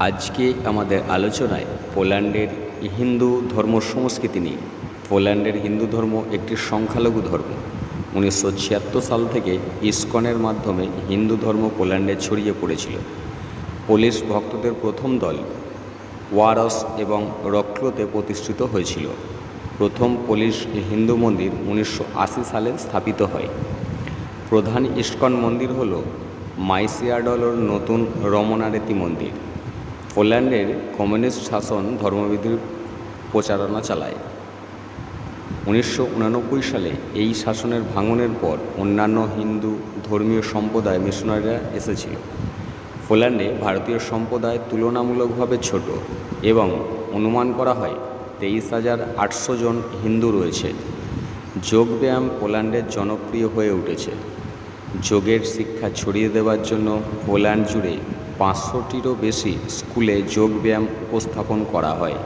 আজকে আমাদের আলোচনায় পোল্যান্ডের হিন্দু ধর্ম সংস্কৃতি নিয়ে। পোল্যান্ডের হিন্দু ধর্ম একটি সংখ্যালঘু ধর্ম। উনিশশো ছিয়াত্তর সাল থেকে ইসকনের মাধ্যমে হিন্দু ধর্ম পোল্যান্ডে ছড়িয়ে পড়েছিল। পোলিশ ভক্তদের প্রথম দল ওয়ারস এবং রক্লোতে প্রতিষ্ঠিত হয়েছিল। প্রথম পোলিশ হিন্দু মন্দির উনিশশো আশি সালে স্থাপিত হয়। প্রধান ইস্কন মন্দির হল মাইসিয়াডলর নতুন রমনারেতি মন্দির। পোল্যান্ডের কমিউনিস্ট শাসন ধর্মবিধির প্রচারণা চালায়। উনিশশো সালে এই শাসনের ভাঙনের পর অন্যান্য হিন্দু ধর্মীয় সম্প্রদায় মিশনারিরা এসেছিল। পোল্যান্ডে ভারতীয় সম্প্রদায় তুলনামূলকভাবে ছোট এবং অনুমান করা হয় তেইশ হাজার আটশো জন হিন্দু রয়েছে। যোগব্যায়াম পোল্যান্ডের জনপ্রিয় হয়ে উঠেছে। যোগের শিক্ষা ছড়িয়ে দেওয়ার জন্য পোল্যান্ড জুড়ে পাঁচশোটিরও বেশি স্কুলে যোগব্যায়াম উপস্থাপন করা হয়।